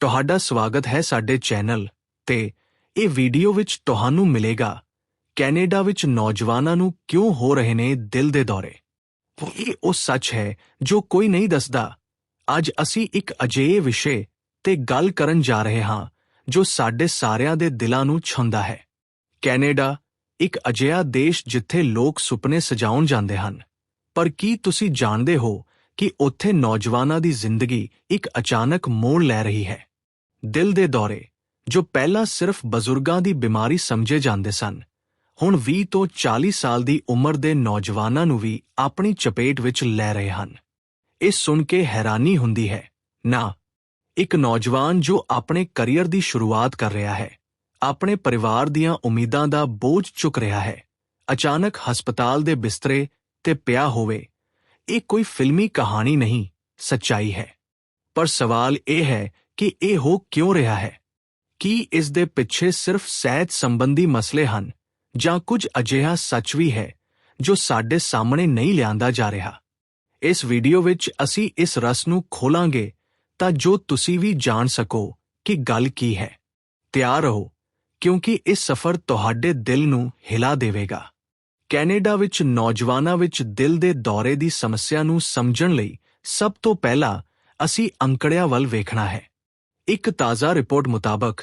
ਤੁਹਾਡਾ ਸਵਾਗਤ ਹੈ ਸਾਡੇ ਚੈਨਲ ਤੇ ਇਹ ਵੀਡੀਓ ਵਿੱਚ ਤੁਹਾਨੂੰ ਮਿਲੇਗਾ। ਕੈਨੇਡਾ ਵਿੱਚ ਨੌਜਵਾਨਾਂ ਨੂੰ ਕਿਉਂ ਹੋ ਰਹੇ ਨੇ ਦਿਲ ਦੇ ਦੌਰੇ? ਇਹ ਉਹ ਸੱਚ ਹੈ ਜੋ ਕੋਈ ਨਹੀਂ ਦੱਸਦਾ। ਅੱਜ ਅਸੀਂ ਇੱਕ ਅਜਿਹੇ ਵਿਸ਼ੇ ਤੇ ਗੱਲ ਕਰਨ ਜਾ ਰਹੇ ਹਾਂ ਜੋ ਸਾਡੇ ਸਾਰਿਆਂ ਦੇ ਦਿਲਾਂ ਨੂੰ ਛੁੰਦਾ ਹੈ। ਕੈਨੇਡਾ ਇੱਕ ਅਜਿਹਾ ਦੇਸ਼ ਜਿੱਥੇ ਲੋਕ ਸੁਪਨੇ ਸਜਾਉਣ ਜਾਂਦੇ ਹਨ। ਪਰ ਕੀ ਤੁਸੀਂ ਜਾਣਦੇ ਹੋ ਕਿ ਉੱਥੇ ਨੌਜਵਾਨਾਂ ਦੀ ਜ਼ਿੰਦਗੀ ਇੱਕ ਅਚਾਨਕ ਮੋੜ ਲੈ ਰਹੀ ਹੈ? ਦਿਲ ਦੇ ਦੌਰੇ, ਜੋ ਪਹਿਲਾਂ ਸਿਰਫ ਬਜ਼ੁਰਗਾਂ ਦੀ ਬਿਮਾਰੀ ਸਮਝੇ ਜਾਂਦੇ ਸਨ, ਹੁਣ 20 ਤੋਂ 40 ਸਾਲ ਦੀ ਉਮਰ ਦੇ ਨੌਜਵਾਨਾਂ ਨੂੰ ਵੀ ਆਪਣੀ ਚਪੇਟ ਵਿੱਚ ਲੈ ਰਹੇ ਹਨ। ਇਹ ਸੁਣ ਕੇ ਹੈਰਾਨੀ ਹੁੰਦੀ ਹੈ, ਨਾ, ਇੱਕ ਨੌਜਵਾਨ ਜੋ ਆਪਣੇ ਕੈਰੀਅਰ ਦੀ ਸ਼ੁਰੂਆਤ ਕਰ ਰਿਹਾ ਹੈ, ਆਪਣੇ ਪਰਿਵਾਰ ਦੀਆਂ ਉਮੀਦਾਂ ਦਾ ਬੋਝ ਚੁੱਕ ਰਿਹਾ ਹੈ, ਅਚਾਨਕ ਹਸਪਤਾਲ ਦੇ ਬਿਸਤਰੇ ਤੇ ਪਿਆ ਹੋਵੇ, ਇਹ ਕੋਈ ਫਿਲਮੀ ਕਹਾਣੀ ਨਹੀਂ, ਸੱਚਾਈ ਹੈ। ਪਰ ਸਵਾਲ ਇਹ ਹੈ ਕਿ ਇਹ ਹੋ ਕਿਉਂ ਰਿਹਾ ਹੈ? ਕੀ ਇਸ ਦੇ ਪਿੱਛੇ ਸਿਰਫ ਸਿਹਤ ਸੰਬੰਧੀ ਮਸਲੇ ਹਨ, ਜਾਂ ਕੁਝ ਅਜਿਹਾ ਸੱਚ ਵੀ ਹੈ, ਜੋ ਸਾਡੇ ਸਾਹਮਣੇ ਨਹੀਂ ਲਿਆਂਦਾ ਜਾ ਰਿਹਾ? ਇਸ ਵੀਡੀਓ ਵਿੱਚ ਅਸੀਂ ਇਸ ਰਸ ਨੂੰ ਖੋਲਾਂਗੇ, ਤਾਂ ਜੋ ਤੁਸੀਂ ਵੀ ਜਾਣ ਸਕੋ ਕਿ ਗੱਲ ਕੀ ਹੈ। ਤਿਆਰ ਰਹੋ, ਕਿਉਂਕਿ ਇਹ ਸਫ਼ਰ ਤੁਹਾਡੇ ਦਿਲ ਨੂੰ ਹਿਲਾ ਦੇਵੇਗਾ। ਕੈਨੇਡਾ ਵਿੱਚ ਨੌਜਵਾਨਾਂ ਵਿੱਚ ਦਿਲ ਦੇ ਦੌਰੇ ਦੀ ਸਮੱਸਿਆ ਨੂੰ ਸਮਝਣ ਲਈ ਸਭ ਤੋਂ ਪਹਿਲਾਂ ਅਸੀਂ ਅੰਕੜਿਆਂ ਵੱਲ ਵੇਖਣਾ ਹੈ। ਇੱਕ ਤਾਜ਼ਾ ਰਿਪੋਰਟ ਮੁਤਾਬਕ,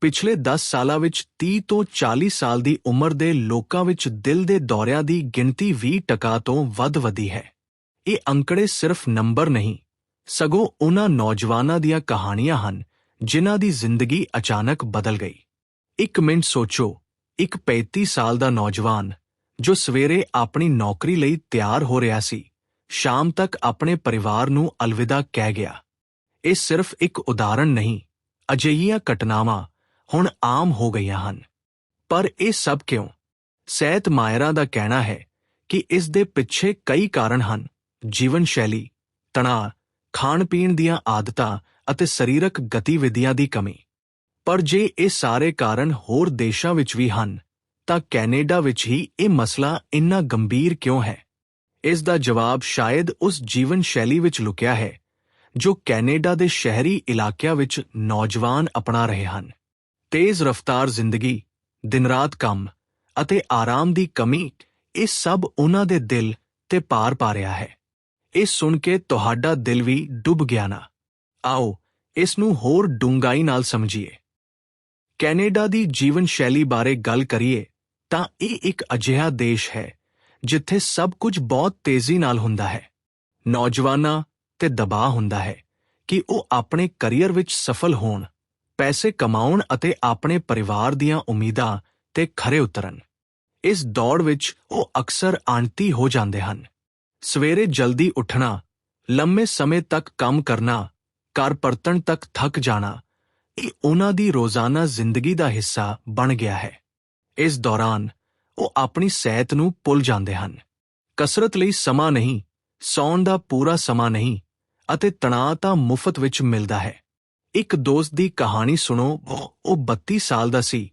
ਪਿਛਲੇ 10 ਸਾਲਾਂ ਵਿੱਚ 30 ਤੋਂ 40 ਸਾਲ ਦੀ ਉਮਰ ਦੇ ਲੋਕਾਂ ਵਿੱਚ ਦਿਲ ਦੇ ਦੌਰਿਆਂ ਦੀ ਗਿਣਤੀ 20% ਤੋਂ ਵੱਧ ਵਧੀ ਹੈ। ਇਹ ਅੰਕੜੇ ਸਿਰਫ ਨੰਬਰ ਨਹੀਂ, ਸਗੋਂ ਉਹਨਾਂ ਨੌਜਵਾਨਾਂ ਦੀਆਂ ਕਹਾਣੀਆਂ ਹਨ, ਜਿਨ੍ਹਾਂ ਦੀ ਜ਼ਿੰਦਗੀ ਅਚਾਨਕ ਬਦਲ ਗਈ। ਇੱਕ ਮਿੰਟ ਸੋਚੋ, ਇੱਕ 35 ਸਾਲ ਦਾ ਨੌਜਵਾਨ, ਜੋ ਸਵੇਰੇ ਆਪਣੀ ਨੌਕਰੀ ਲਈ ਤਿਆਰ ਹੋ ਰਿਹਾ ਸੀ, ਸ਼ਾਮ ਤੱਕ ਆਪਣੇ ਪਰਿਵਾਰ ਨੂੰ ਅਲਵਿਦਾ ਕਹਿ ਗਿਆ। ਇਹ ਸਿਰਫ ਇੱਕ ਉਦਾਹਰਣ ਨਹੀਂ, ਅਜਿਹੀਆਂ ਘਟਨਾਵਾਂ ਹੁਣ ਆਮ ਹੋ ਗਈਆਂ ਹਨ। ਪਰ ਇਹ ਸਭ ਕਿਉਂ? ਸਿਹਤ ਮਾਇਰਾਂ ਦਾ ਕਹਿਣਾ ਹੈ ਕਿ ਇਸ ਦੇ ਪਿੱਛੇ ਕਈ ਕਾਰਨ ਹਨ। ਜੀਵਨ ਸ਼ੈਲੀ ਤਣਾਅ ਖਾਣ ਪੀਣ ਦੀਆਂ ਆਦਤਾਂ ਅਤੇ ਸਰੀਰਕ ਗਤੀਵਿਧੀਆਂ ਦੀ ਕਮੀ। ਪਰ ਜੇ ਇਹ ਸਾਰੇ ਕਾਰਨ ਹੋਰ ਦੇਸ਼ਾਂ ਵਿੱਚ ਵੀ ਹਨ, ਤਾਂ ਕੈਨੇਡਾ ਵਿੱਚ ਹੀ ਇਹ ਮਸਲਾ ਇੰਨਾ ਗੰਭੀਰ ਕਿਉਂ ਹੈ? ਇਸ ਦਾ ਜਵਾਬ ਸ਼ਾਇਦ ਉਸ ਜੀਵਨ ਸ਼ੈਲੀ ਵਿੱਚ ਲੁਕਿਆ ਹੈ ਜੋ ਕੈਨੇਡਾ ਦੇ ਸ਼ਹਿਰੀ ਇਲਾਕਿਆਂ ਵਿੱਚ ਨੌਜਵਾਨ ਅਪਣਾ ਰਹੇ ਹਨ। ਤੇਜ਼ ਰਫ਼ਤਾਰ ਜ਼ਿੰਦਗੀ, ਦਿਨ-ਰਾਤ ਕੰਮ ਅਤੇ ਆਰਾਮ ਦੀ ਕਮੀ, ਇਹ ਸਭ ਉਹਨਾਂ ਦੇ ਦਿਲ ਤੇ ਪਾਰ ਪਾ ਰਿਹਾ ਹੈ। ਇਹ ਸੁਣ ਕੇ ਤੁਹਾਡਾ ਦਿਲ ਵੀ ਡੁੱਬ ਗਿਆ ਨਾ। ਆਓ, ਇਸ ਨੂੰ ਹੋਰ ਡੂੰਘਾਈ ਨਾਲ ਸਮਝੀਏ। ਕੈਨੇਡਾ ਦੀ ਜੀਵਨ ਸ਼ੈਲੀ ਬਾਰੇ ਗੱਲ ਕਰੀਏ, ਤਾਂ ਇਹ ਇੱਕ ਅਜਿਹਾ ਦੇਸ਼ ਹੈ, ਜਿੱਥੇ ਸਭ ਕੁਝ ਬਹੁਤ ਤੇਜ਼ੀ ਨਾਲ ਹੁੰਦਾ ਹੈ। ਨੌਜਵਾਨਾਂ ਤੇ ਦਬਾਅ ਹੁੰਦਾ ਹੈ ਕਿ ਉਹ ਆਪਣੇ ਕੈਰੀਅਰ ਵਿੱਚ ਸਫਲ ਹੋਣ, ਪੈਸੇ ਕਮਾਉਣ ਅਤੇ ਆਪਣੇ ਪਰਿਵਾਰ ਦੀਆਂ ਉਮੀਦਾਂ ਤੇ ਖਰੇ ਉਤਰਨ। ਇਸ ਦੌੜ ਵਿੱਚ ਉਹ ਅਕਸਰ ਆਂਟੀ ਹੋ ਜਾਂਦੇ ਹਨ। ਸਵੇਰੇ ਜਲਦੀ ਉੱਠਣਾ, ਲੰਮੇ ਸਮੇਂ ਤੱਕ ਕੰਮ ਕਰਨਾ, ਘਰ ਪਰਤਣ ਤੱਕ ਥੱਕ ਜਾਣਾ, ਇਹ ਉਹਨਾਂ ਦੀ ਰੋਜ਼ਾਨਾ ਜ਼ਿੰਦਗੀ ਦਾ ਹਿੱਸਾ ਬਣ ਗਿਆ ਹੈ। ਇਸ ਦੌਰਾਨ ਉਹ ਆਪਣੀ ਸਿਹਤ ਨੂੰ ਭੁੱਲ ਜਾਂਦੇ ਹਨ। ਕਸਰਤ ਲਈ ਸਮਾਂ ਨਹੀਂ, ਸੌਣ ਦਾ ਪੂਰਾ ਸਮਾਂ ਨਹੀਂ ਅਤੇ ਤਣਾਅ ਤਾਂ ਮੁਫਤ ਵਿੱਚ ਮਿਲਦਾ ਹੈ। ਇੱਕ ਦੋਸਤ ਦੀ ਕਹਾਣੀ ਸੁਣੋ, ਉਹ 32 ਸਾਲ ਦਾ ਸੀ,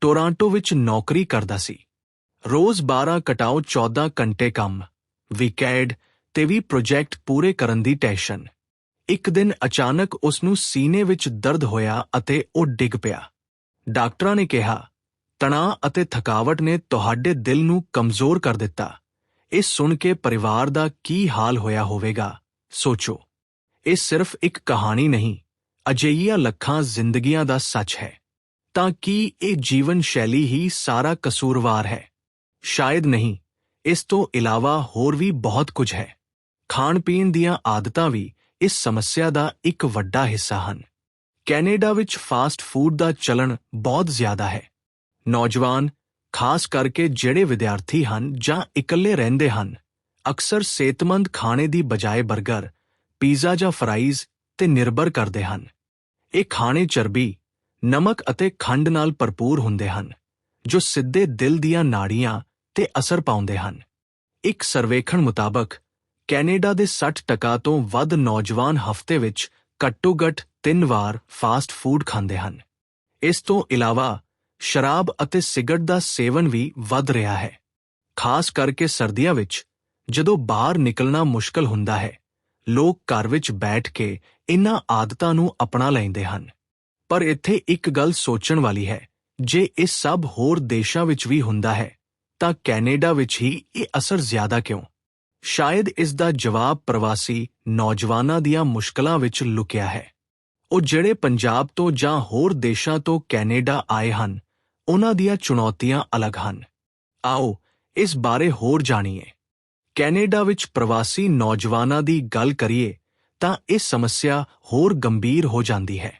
ਟੋਰਾਂਟੋ ਵਿੱਚ ਨੌਕਰੀ ਕਰਦਾ ਸੀ। ਰੋਜ਼ 12 ਕਟਾਓ 14 ਘੰਟੇ ਕੰਮ, ਵੀਕਐਂਡ ਤੇ ਵੀ ਪ੍ਰੋਜੈਕਟ ਪੂਰੇ ਕਰਨ ਦੀ ਟੈਸ਼ਨ ਇੱਕ ਦਿਨ ਅਚਾਨਕ ਉਸ ਨੂੰ ਸੀਨੇ ਵਿੱਚ ਦਰਦ ਹੋਇਆ ਅਤੇ ਉਹ ਡਿੱਗ ਪਿਆ। ਡਾਕਟਰਾਂ ਨੇ ਕਿਹਾ, ਤਣਾਅ ਅਤੇ ਥਕਾਵਟ ਨੇ ਤੁਹਾਡੇ ਦਿਲ ਨੂੰ ਕਮਜ਼ੋਰ ਕਰ ਦਿੱਤਾ। ਇਹ ਸੁਣ ਕੇ ਪਰਿਵਾਰ ਦਾ ਕੀ ਹਾਲ ਹੋਇਆ ਹੋਵੇਗਾ, ਸੋਚੋ। ਇਹ ਸਿਰਫ ਇੱਕ ਕਹਾਣੀ ਨਹੀਂ, ਅਜਿਹੀਆਂ ਲੱਖਾਂ ਜ਼ਿੰਦਗੀਆਂ ਦਾ ਸੱਚ ਹੈ। ਤਾਂ ਕੀ ਇਹ ਜੀਵਨ ਸ਼ੈਲੀ ਹੀ ਸਾਰਾ ਕਸੂਰਵਾਰ ਹੈ? ਸ਼ਾਇਦ ਨਹੀਂ, ਇਸ ਤੋਂ ਇਲਾਵਾ ਹੋਰ ਵੀ ਬਹੁਤ ਕੁਝ ਹੈ। ਖਾਣ ਪੀਣ ਦੀਆਂ ਆਦਤਾਂ ਵੀ ਇਸ ਸਮੱਸਿਆ ਦਾ ਇੱਕ ਵੱਡਾ ਹਿੱਸਾ ਹਨ। ਕੈਨੇਡਾ ਵਿੱਚ ਫਾਸਟ ਫੂਡ ਦਾ ਚਲਣ ਬਹੁਤ ਜ਼ਿਆਦਾ ਹੈ। ਨੌਜਵਾਨ, ਖਾਸ ਕਰਕੇ ਜਿਹੜੇ ਵਿਦਿਆਰਥੀ ਹਨ ਜਾਂ ਇਕੱਲੇ ਰਹਿੰਦੇ ਹਨ, ਅਕਸਰ ਸਿਹਤਮੰਦ ਖਾਣੇ ਦੀ ਬਜਾਏ 버ਗਰ ਪੀਜ਼ਾ ਜਾਂ ਫਰਾਈਜ਼ ਤੇ ਨਿਰਭਰ ਕਰਦੇ ਹਨ। ਇਹ ਖਾਣੇ ਚਰਬੀ, ਨਮਕ ਅਤੇ ਖੰਡ ਨਾਲ ਭਰਪੂਰ ਹੁੰਦੇ ਹਨ, ਜੋ ਸਿੱਧੇ ਦਿਲ ਦੀਆਂ ਨਾੜੀਆਂ ਤੇ ਅਸਰ ਪਾਉਂਦੇ ਹਨ। ਇੱਕ ਸਰਵੇਖਣ ਮੁਤਾਬਕ, ਕੈਨੇਡਾ ਦੇ 60% ਤੋਂ ਵੱਧ ਨੌਜਵਾਨ ਹਫ਼ਤੇ ਵਿੱਚ ਘੱਟੋ-ਘੱਟ 3 ਵਾਰ ਫਾਸਟ ਫੂਡ ਖਾਂਦੇ ਹਨ। ਇਸ ਤੋਂ ਇਲਾਵਾ, ਸ਼ਰਾਬ ਅਤੇ ਸਿਗਰਟ ਦਾ ਸੇਵਨ ਵੀ ਵੱਧ ਰਿਹਾ ਹੈ। ਖਾਸ ਕਰਕੇ ਸਰਦੀਆਂ ਵਿੱਚ, ਜਦੋਂ ਬਾਹਰ ਨਿਕਲਣਾ ਮੁਸ਼ਕਲ ਹੁੰਦਾ ਹੈ ਲੋਕ ਘਰ ਵਿੱਚ ਬੈਠ ਕੇ ਇਨ੍ਹਾਂ ਆਦਤਾਂ ਨੂੰ ਅਪਣਾ ਲੈਂਦੇ ਹਨ। ਪਰ ਇੱਥੇ ਇੱਕ ਗੱਲ ਸੋਚਣ ਵਾਲੀ ਹੈ, ਜੇ ਇਹ ਸਭ ਹੋਰ ਦੇਸ਼ਾਂ ਵਿੱਚ ਵੀ ਹੁੰਦਾ ਹੈ, ਤਾਂ ਕੈਨੇਡਾ ਵਿੱਚ ਹੀ ਇਹ ਅਸਰ ਜ਼ਿਆਦਾ ਕਿਉਂ? ਸ਼ਾਇਦ ਇਸ ਦਾ ਜਵਾਬ ਪ੍ਰਵਾਸੀ ਨੌਜਵਾਨਾਂ ਦੀਆਂ ਮੁਸ਼ਕਲਾਂ ਵਿੱਚ ਲੁਕਿਆ ਹੈ। ਉਹ ਜਿਹੜੇ ਪੰਜਾਬ ਤੋਂ ਜਾਂ ਹੋਰ ਦੇਸ਼ਾਂ ਤੋਂ ਕੈਨੇਡਾ ਆਏ ਹਨ ਉਹਨਾਂ ਦੀਆਂ ਚੁਣੌਤੀਆਂ ਅਲੱਗ ਹਨ। ਆਓ ਇਸ ਬਾਰੇ ਹੋਰ ਜਾਣੀਏ। ਕੈਨੇਡਾ ਵਿੱਚ ਪ੍ਰਵਾਸੀ ਨੌਜਵਾਨਾਂ ਦੀ ਗੱਲ ਕਰੀਏ ਤਾਂ ਇਹ ਸਮੱਸਿਆ ਹੋਰ ਗੰਭੀਰ ਹੋ ਜਾਂਦੀ ਹੈ।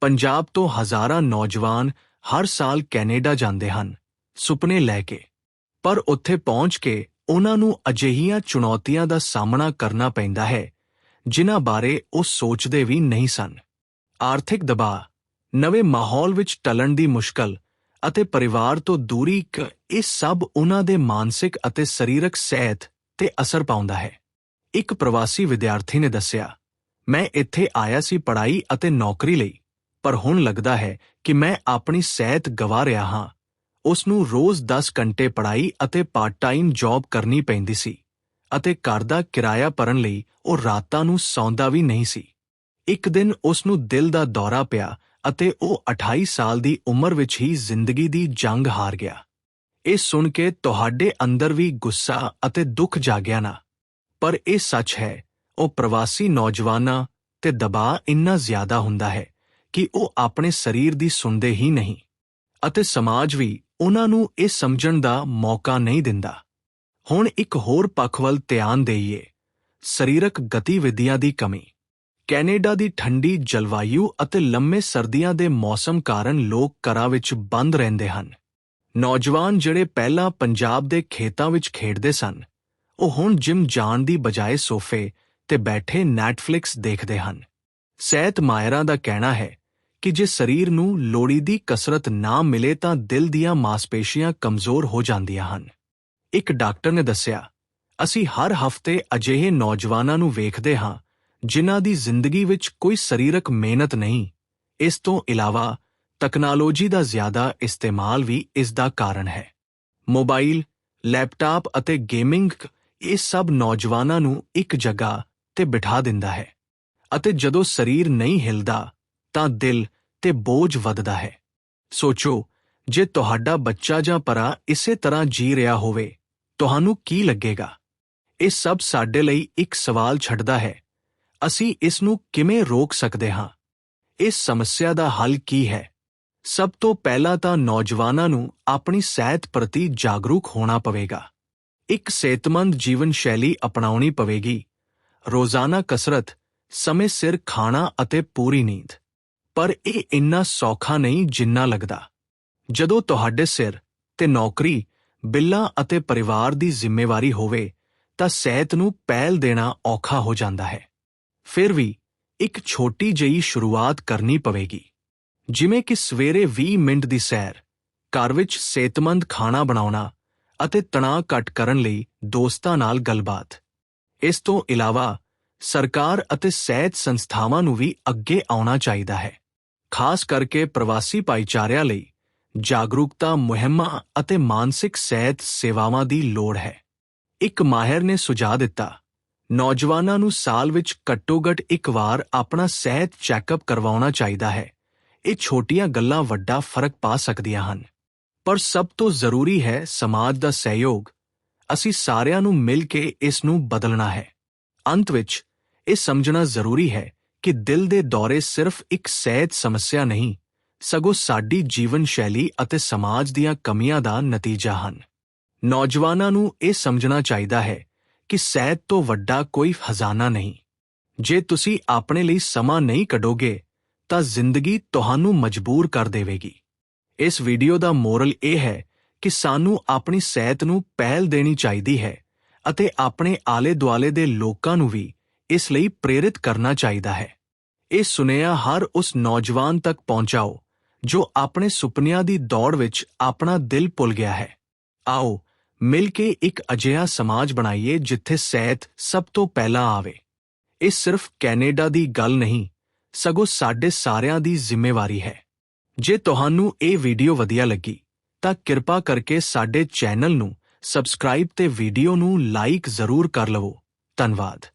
ਪੰਜਾਬ ਤੋਂ ਹਜ਼ਾਰਾਂ ਨੌਜਵਾਨ ਹਰ ਸਾਲ ਕੈਨੇਡਾ ਜਾਂਦੇ ਹਨ, ਸੁਪਨੇ ਲੈ ਕੇ। ਪਰ ਉੱਥੇ ਪਹੁੰਚ ਕੇ ਉਹਨਾਂ ਨੂੰ ਅਜਿਹੀਆਂ ਚੁਣੌਤੀਆਂ ਦਾ ਸਾਹਮਣਾ ਕਰਨਾ ਪੈਂਦਾ ਹੈ, ਜਿਨ੍ਹਾਂ ਬਾਰੇ ਉਹ ਸੋਚਦੇ ਵੀ ਨਹੀਂ ਸਨ। ਆਰਥਿਕ ਦਬਾਅ, ਨਵੇਂ ਮਾਹੌਲ ਵਿੱਚ ਟਲਣ ਦੀ ਮੁਸ਼ਕਲ ਅਤੇ ਪਰਿਵਾਰ ਤੋਂ ਦੂਰੀ ਕ, ਇਹ ਸਭ ਉਹਨਾਂ ਦੇ ਮਾਨਸਿਕ ਅਤੇ ਸਰੀਰਕ ਸਿਹਤ ਤੇ ਅਸਰ ਪਾਉਂਦਾ ਹੈ। ਇੱਕ ਪ੍ਰਵਾਸੀ ਵਿਦਿਆਰਥੀ ਨੇ ਦੱਸਿਆ, ਮੈਂ ਇੱਥੇ ਆਇਆ ਸੀ ਪੜ੍ਹਾਈ ਅਤੇ ਨੌਕਰੀ ਲਈ, ਪਰ ਹੁਣ ਲੱਗਦਾ ਹੈ ਕਿ ਮੈਂ ਆਪਣੀ ਸਿਹਤ ਗਵਾ ਰਿਹਾ ਹਾਂ। ਉਸ ਨੂੰ ਰੋਜ਼ 10 ਘੰਟੇ ਪੜ੍ਹਾਈ ਅਤੇ ਪਾਰਟ ਟਾਈਮ ਜੌਬ ਕਰਨੀ ਪੈਂਦੀ ਸੀ ਅਤੇ ਘਰ ਦਾ ਕਿਰਾਇਆ ਭਰਨ ਲਈ ਉਹ ਰਾਤਾਂ ਨੂੰ ਸੌਂਦਾ ਵੀ ਨਹੀਂ ਸੀ। ਇੱਕ ਦਿਨ ਉਸ ਨੂੰ ਦਿਲ ਦਾ ਦੌਰਾ ਪਿਆ ਅਤੇ ਉਹ 28 ਸਾਲ ਦੀ ਉਮਰ ਵਿੱਚ ਹੀ ਜ਼ਿੰਦਗੀ ਦੀ ਜੰਗ ਹਾਰ ਗਿਆ। ਇਹ ਸੁਣ ਕੇ ਤੁਹਾਡੇ ਅੰਦਰ ਵੀ ਗੁੱਸਾ ਅਤੇ ਦੁੱਖ ਜਾਗਿਆ ਨਾ। ਪਰ ਇਹ ਸੱਚ ਹੈ, ਉਹ ਪ੍ਰਵਾਸੀ ਨੌਜਵਾਨਾਂ ਤੇ ਦਬਾਅ ਇੰਨਾ ਜ਼ਿਆਦਾ ਹੁੰਦਾ ਹੈ ਕਿ ਉਹ ਆਪਣੇ ਸਰੀਰ ਦੀ ਸੁਣਦੇ ਹੀ ਨਹੀਂ ਅਤੇ ਸਮਾਜ ਵੀ ਉਹਨਾਂ ਨੂੰ ਇਹ ਸਮਝਣ ਦਾ ਮੌਕਾ ਨਹੀਂ ਦਿੰਦਾ। ਹੁਣ ਇੱਕ ਹੋਰ ਪੱਖ ਵੱਲ ਧਿਆਨ ਦੇਈਏ, ਸਰੀਰਕ ਗਤੀਵਿਧੀਆਂ ਦੀ ਕਮੀ। ਕੈਨੇਡਾ ਦੀ ਠੰਡੀ ਜਲਵਾਯੂ ਅਤੇ ਲੰਮੇ ਸਰਦੀਆਂ ਦੇ ਮੌਸਮ ਕਾਰਨ ਲੋਕ ਘਰਾਂ ਵਿੱਚ ਬੰਦ ਰਹਿੰਦੇ ਹਨ। ਨੌਜਵਾਨ ਜਿਹੜੇ ਪਹਿਲਾਂ ਪੰਜਾਬ ਦੇ ਖੇਤਾਂ ਵਿੱਚ ਖੇਡਦੇ ਸਨ, ਉਹ ਹੁਣ ਜਿਮ ਜਾਣ ਦੀ ਬਜਾਏ ਸੋਫੇ ਤੇ ਬੈਠੇ ਨੈਟਫਲਿਕਸ ਦੇਖਦੇ ਹਨ। ਸਿਹਤ ਮਾਇਰਾਂ ਦਾ ਕਹਿਣਾ ਹੈ ਕਿ ਜੇ ਸਰੀਰ ਨੂੰ ਲੋੜੀਦੀ ਕਸਰਤ ਨਾ ਮਿਲੇ ਤਾਂ ਦਿਲ ਦੀਆਂ ਮਾਸਪੇਸ਼ੀਆਂ ਕਮਜ਼ੋਰ ਹੋ ਜਾਂਦੀਆਂ ਹਨ। ਇੱਕ ਡਾਕਟਰ ਨੇ ਦੱਸਿਆ, ਅਸੀਂ ਹਰ ਹਫ਼ਤੇ ਅਜਿਹੇ ਨੌਜਵਾਨਾਂ ਨੂੰ ਵੇਖਦੇ ਹਾਂ, ਜਿਨ੍ਹਾਂ ਦੀ ਜ਼ਿੰਦਗੀ ਵਿੱਚ ਕੋਈ ਸਰੀਰਕ ਮਿਹਨਤ ਨਹੀਂ। ਇਸ ਤੋਂ ਇਲਾਵਾ ਤਕਨਾਲੋਜੀ ਦਾ ਜ਼ਿਆਦਾ ਇਸਤੇਮਾਲ ਵੀ ਇਸ ਦਾ ਕਾਰਨ ਹੈ। ਮੋਬਾਈਲ, ਲੈਪਟਾਪ ਅਤੇ ਗੇਮਿੰਗ ਇਹ ਸਭ ਨੌਜਵਾਨਾਂ ਨੂੰ ਇੱਕ ਜਗ੍ਹਾ ਤੇ ਬਿਠਾ ਦਿੰਦਾ ਹੈ ਅਤੇ ਜਦੋਂ ਸਰੀਰ ਨਹੀਂ ਹਿਲਦਾ ਤਾਂ ਦਿਲ ਤੇ ਬੋਝ ਵੱਧਦਾ ਹੈ। ਸੋਚੋ, ਜੇ ਤੁਹਾਡਾ ਬੱਚਾ ਜਾਂ ਪਰਾ ਇਸੇ ਤਰ੍ਹਾਂ ਜੀ ਰਿਹਾ ਹੋਵੇ, ਤੁਹਾਨੂੰ ਕੀ ਲੱਗੇਗਾ? ਇਹ ਸਭ ਸਾਡੇ ਲਈ ਇੱਕ ਸਵਾਲ ਛੱਡਦਾ ਹੈ। ਅਸੀਂ ਇਸ ਨੂੰ ਕਿਵੇਂ ਰੋਕ ਸਕਦੇ ਹਾਂ? ਇਸ ਸਮੱਸਿਆ ਦਾ ਹੱਲ ਕੀ ਹੈ? ਸਭ ਤੋਂ ਪਹਿਲਾਂ ਤਾਂ ਨੌਜਵਾਨਾਂ ਨੂੰ ਆਪਣੀ ਸਿਹਤ ਪ੍ਰਤੀ ਜਾਗਰੂਕ ਹੋਣਾ ਪਵੇਗਾ। ਇੱਕ ਸਿਹਤਮੰਦ ਜੀਵਨ ਸ਼ੈਲੀ ਅਪਣਾਉਣੀ ਪਵੇਗੀ। ਰੋਜ਼ਾਨਾ ਕਸਰਤ, ਸਮੇਂ ਸਿਰ ਖਾਣਾ ਅਤੇ ਪੂਰੀ ਨੀਂਦ। ਪਰ ਇਹ ਇੰਨਾ ਸੌਖਾ ਨਹੀਂ ਜਿੰਨਾ ਲੱਗਦਾ। ਜਦੋਂ ਤੁਹਾਡੇ ਸਿਰ ਤੇ ਨੌਕਰੀ, ਬਿੱਲਾਂ ਅਤੇ ਪਰਿਵਾਰ ਦੀ ਜ਼ਿੰਮੇਵਾਰੀ ਹੋਵੇ, ਤਾਂ ਸਿਹਤ ਨੂੰ ਪਹਿਲ ਦੇਣਾ ਔਖਾ ਹੋ ਜਾਂਦਾ ਹੈ। ਫਿਰ ਵੀ ਇੱਕ ਛੋਟੀ ਜਿਹੀ ਸ਼ੁਰੂਆਤ ਕਰਨੀ ਪਵੇਗੀ। ਜਿਵੇਂ ਕਿ ਸਵੇਰੇ 20 ਮਿੰਟ ਦੀ ਸੈਰ, ਘਰ ਵਿੱਚ ਸਿਹਤਮੰਦ ਖਾਣਾ ਬਣਾਉਣਾ ਅਤੇ ਤਣਾਅ ਘਟ ਕਰਨ ਲਈ ਦੋਸਤਾਂ ਨਾਲ ਗੱਲਬਾਤ। ਇਸ ਤੋਂ ਇਲਾਵਾ ਸਰਕਾਰ ਅਤੇ ਸਿਹਤ ਸੰਸਥਾਵਾਂ ਨੂੰ ਵੀ ਅੱਗੇ ਆਉਣਾ ਚਾਹੀਦਾ ਹੈ, ਖਾਸ ਕਰਕੇ ਪ੍ਰਵਾਸੀ ਭਾਈਚਾਰਿਆਂ ਲਈ ਜਾਗਰੂਕਤਾ ਮੁਹਿੰਮਾਂ ਅਤੇ ਮਾਨਸਿਕ ਸਿਹਤ ਸੇਵਾਵਾਂ ਦੀ ਲੋੜ ਹੈ। ਇੱਕ ਮਾਹਿਰ ਨੇ ਸੁਝਾਅ ਦਿੱਤਾ, ਨੌਜਵਾਨਾਂ ਨੂੰ ਸਾਲ ਵਿੱਚ ਘੱਟੋ-ਘੱਟ ਇੱਕ ਵਾਰ ਆਪਣਾ ਸਿਹਤ ਚੈੱਕਅਪ ਕਰਵਾਉਣਾ ਚਾਹੀਦਾ ਹੈ। ਇਹ ਛੋਟੀਆਂ ਗੱਲਾਂ ਵੱਡਾ ਫ਼ਰਕ ਪਾ ਸਕਦੀਆਂ ਹਨ। ਪਰ ਸਭ ਤੋਂ ਜ਼ਰੂਰੀ ਹੈ ਸਮਾਜ ਦਾ ਸਹਿਯੋਗ। ਅਸੀਂ ਸਾਰਿਆਂ ਨੂੰ ਮਿਲ ਕੇ ਇਸ ਨੂੰ ਬਦਲਣਾ ਹੈ। ਅੰਤ ਵਿੱਚ, ਇਹ ਸਮਝਣਾ ਜ਼ਰੂਰੀ ਹੈ ਕਿ ਦਿਲ ਦੇ ਦੌਰੇ ਸਿਰਫ ਇੱਕ ਸਿਹਤ ਸਮੱਸਿਆ ਨਹੀਂ, ਸਗੋਂ ਸਾਡੀ ਜੀਵਨ ਸ਼ੈਲੀ ਅਤੇ ਸਮਾਜ ਦੀਆਂ ਕਮੀਆਂ ਦਾ ਨਤੀਜਾ ਹਨ। ਨੌਜਵਾਨਾਂ ਨੂੰ ਇਹ ਸਮਝਣਾ ਚਾਹੀਦਾ ਹੈ ਕਿ ਸਿਹਤ ਤੋਂ ਵੱਡਾ ਕੋਈ ਖਜ਼ਾਨਾ ਨਹੀਂ। ਜੇ ਤੁਸੀਂ ਆਪਣੇ ਲਈ ਸਮਾਂ ਨਹੀਂ ਕੱਢੋਗੇ ਤਾਂ ਜ਼ਿੰਦਗੀ ਤੁਹਾਨੂੰ ਮਜਬੂਰ ਕਰ ਦੇਵੇਗੀ। ਇਸ ਵੀਡੀਓ ਦਾ ਮੋਰਲ ਇਹ ਹੈ ਕਿ ਸਾਨੂੰ ਆਪਣੀ ਸਿਹਤ ਨੂੰ ਪਹਿਲ ਦੇਣੀ ਚਾਹੀਦੀ ਹੈ ਅਤੇ ਆਪਣੇ ਆਲੇ-ਦੁਆਲੇ ਦੇ ਲੋਕਾਂ ਨੂੰ ਵੀ ਇਸ ਲਈ ਪ੍ਰੇਰਿਤ ਕਰਨਾ ਚਾਹੀਦਾ ਹੈ। ਇਹ ਸੁਨੇਹਾ ਹਰ ਉਸ ਨੌਜਵਾਨ ਤੱਕ ਪਹੁੰਚਾਓ ਜੋ ਆਪਣੇ ਸੁਪਨਿਆਂ ਦੀ ਦੌੜ ਵਿੱਚ ਆਪਣਾ ਦਿਲ ਭੁੱਲ ਗਿਆ ਹੈ। ਆਓ ਮਿਲ ਕੇ ਇੱਕ ਅਜਿਹਾ ਸਮਾਜ ਬਣਾਈਏ ਜਿੱਥੇ ਸਿਹਤ ਸਭ ਤੋਂ ਪਹਿਲਾਂ ਆਵੇ। ਇਹ ਸਿਰਫ ਕੈਨੇਡਾ ਦੀ ਗੱਲ ਨਹੀਂ ਸਗੋਂ ਸਾਡੇ ਸਾਰਿਆਂ ਦੀ ਜ਼ਿੰਮੇਵਾਰੀ ਹੈ। ਜੇ ਤੁਹਾਨੂੰ ਇਹ ਵੀਡੀਓ ਵਧੀਆ ਲੱਗੀ, ਤਾਂ ਕਿਰਪਾ ਕਰਕੇ ਸਾਡੇ ਚੈਨਲ ਨੂੰ ਸਬਸਕ੍ਰਾਈਬ ਤੇ ਵੀਡੀਓ ਨੂੰ ਲਾਈਕ ਜ਼ਰੂਰ ਕਰ ਲਵੋ। ਧੰਨਵਾਦ।